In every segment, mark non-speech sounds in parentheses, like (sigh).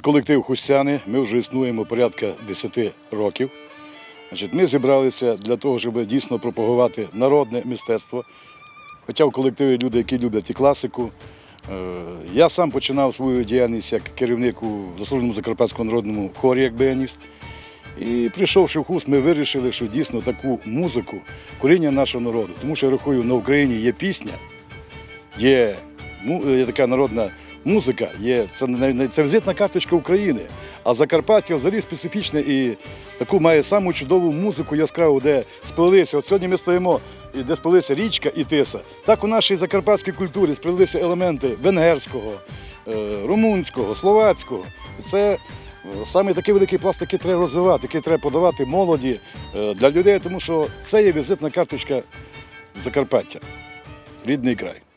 Колектив Хустяни, ми вже існуємо порядка 10 років. Ми зібралися для того, щоб дійсно пропагувати народне мистецтво. Хоча в колективі люди, які люблять і класику. Е, Я сам починав свою діяльність як керівник у заслуженому Закарпатському народному хорі, як баяніст. І прийшовши в хуст, ми вирішили, що дійсно таку музику коріння нашого народу. Тому що я рахую, на Україні є пісня, є, є така народна музика, є це, це візитна карточка України. А Закарпаття взагалі специфічне і таку має саму чудову музику яскраву, де сплелися. От сьогодні ми стоїмо, де сплелися річка і тиса. Так у нашій закарпатській культурі сплелися елементи венгерського, е, румунського, словацького. Це е, саме такий великий пласт, який треба розвивати, який треба подавати молоді е, для людей, тому що це є візитна карточка Закарпаття, рідний край.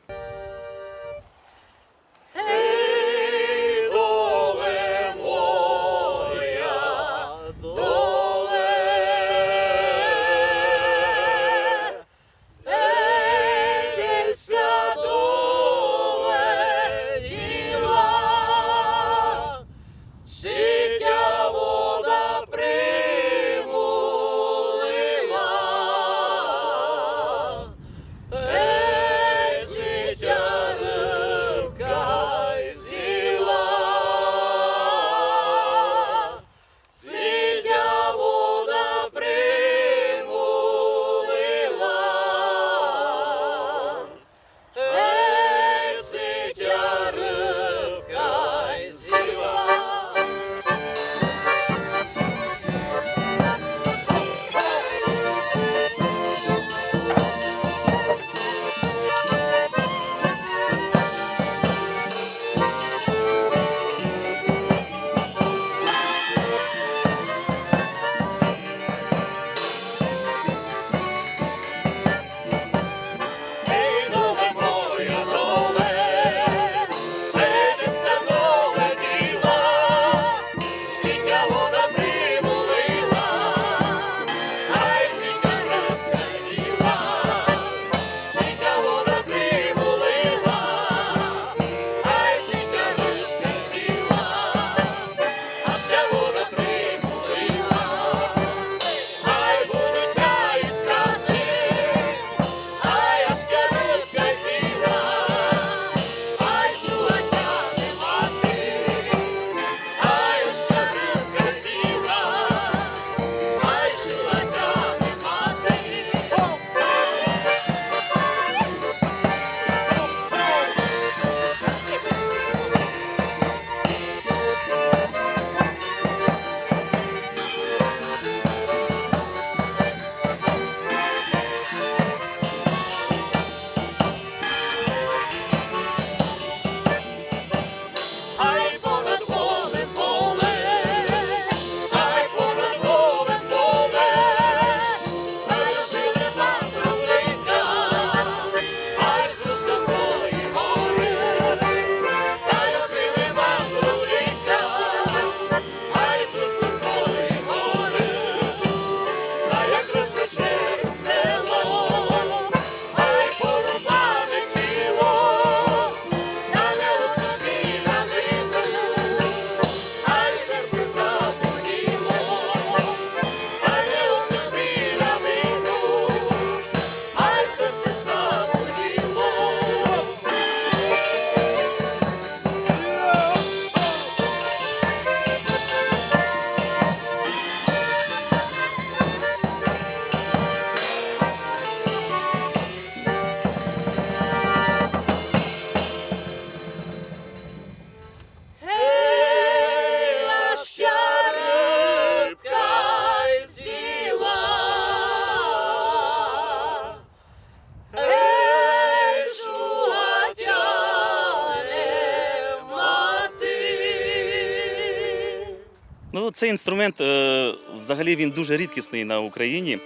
Ну, цей інструмент е, взагалі він дуже рідкісний на Україні.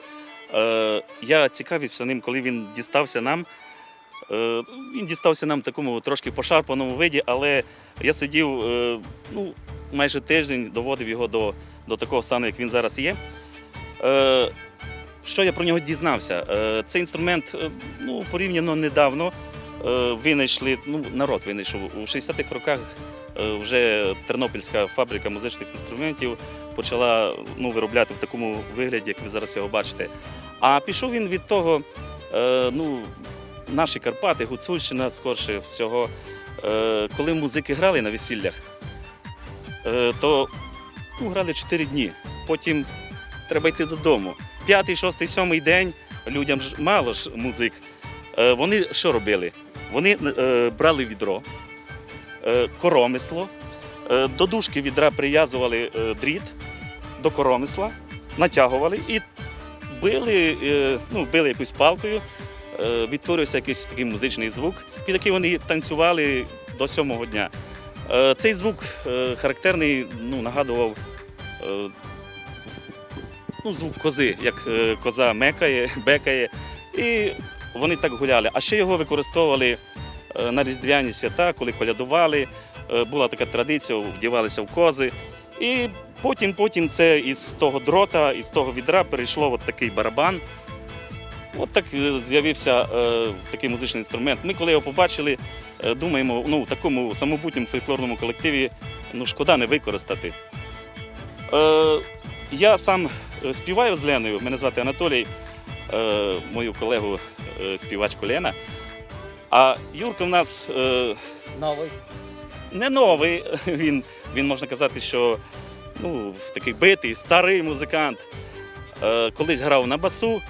Е, я цікавився ним, коли він дістався нам. Е, він дістався нам в такому трошки пошарпаному виді, але я сидів ну, майже тиждень, доводив його до, до такого стану, як він зараз є. Що я про нього дізнався? Цей інструмент ну, порівняно недавно винайшли, ну, народ винайшов у 60-х роках вже Тернопільська фабрика музичних інструментів почала ну, виробляти в такому вигляді, як ви зараз його бачите. А пішов він від того, е, ну, наші Карпати, Гуцульщина, скорше всього, е, коли музики грали на весіллях, е, то ну, грали 4 дні. Потім треба йти додому. П'ятий, шостий, сьомий день людям ж мало ж музик. Е, Вони що робили? Вони е, брали відро, е, коромисло, е, до дужки відра прив'язували е, дріт до коромисла, натягували і били, е, ну, били якусь палкою, е, відтворювався якийсь такий музичний звук, під який вони танцювали до сьомого дня. Е, Цей звук е, характерний, ну, нагадував е, ну, звук кози, як е, коза мекає, (laughs) бекає. І вони так гуляли. А ще його використовували е, на різдвяні свята, коли колядували. Е, Була така традиція, вдівалися в кози. І потім, потім це із того дрота, із того відра перейшло от такий барабан. От так е, з'явився е, такий музичний інструмент. Ми, коли його побачили, е, думаємо, ну, в такому самобутньому фольклорному колективі ну, шкода не використати. Е, я сам е, співаю з Леною, мене звати Анатолій, е, мою колегу е, співачку Лена. А Юрка в нас е, Новий. не новий, (laughs) він, він можна казати, що ну, такий битий, старий музикант. Е, колись грав на басу.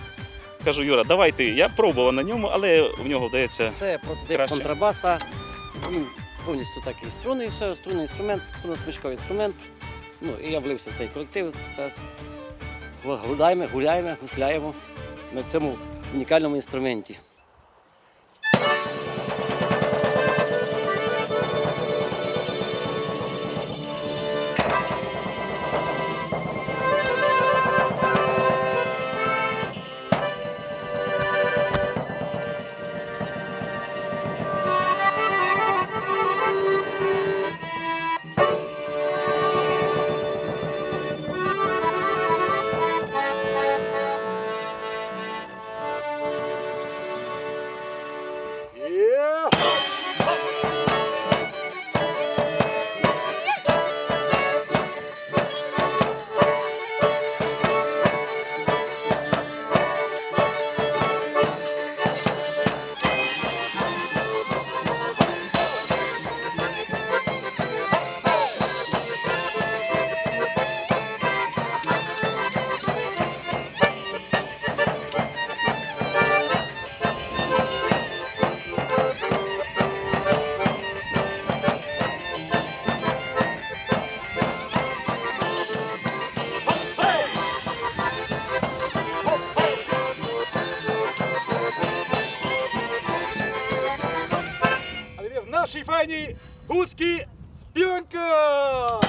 Кажу, Юра, давай ти. Я пробував на ньому, але в нього вдається. Це прототип Краще. контрабаса. Він повністю такий струнний, все, струнний інструмент, струнно-смичковий інструмент. Ну, і я влився в цей колектив. Це гуляємо, гуляємо, гусляємо на цьому унікальному інструменті. Нашій файній гуській співанка!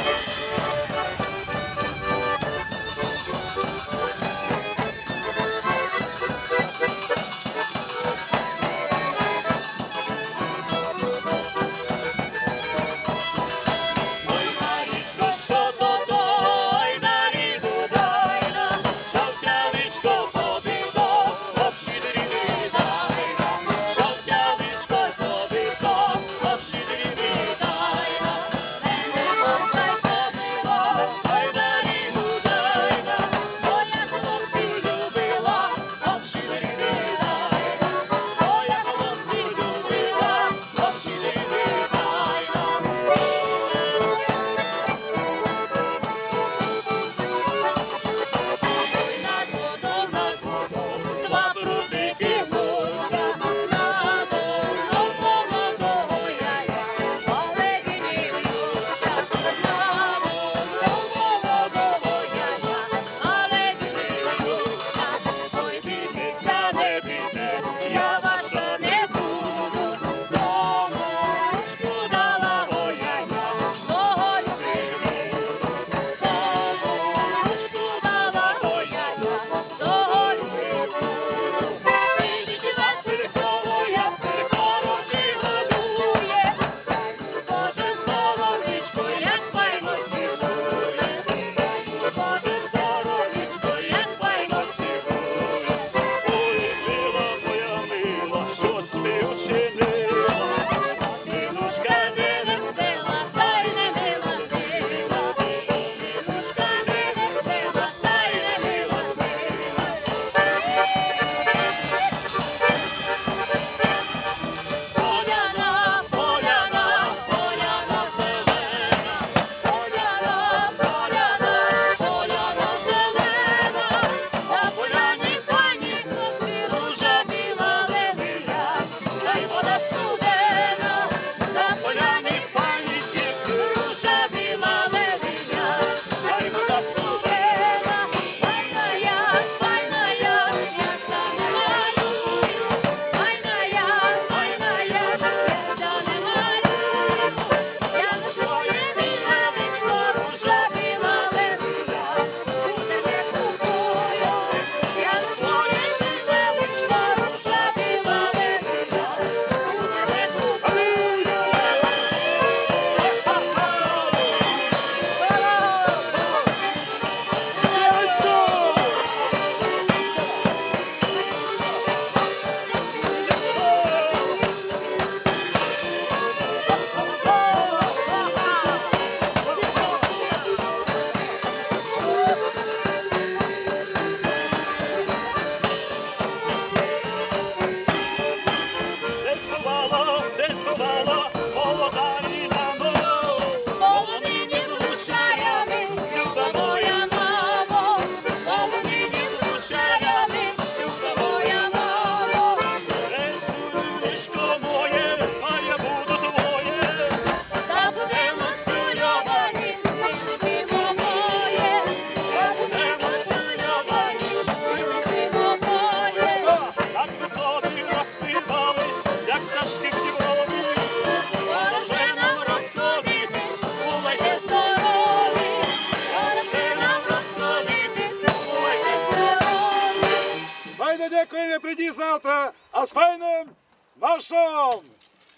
Победа Крыма приди завтра, а с файным маршом!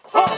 Хоп!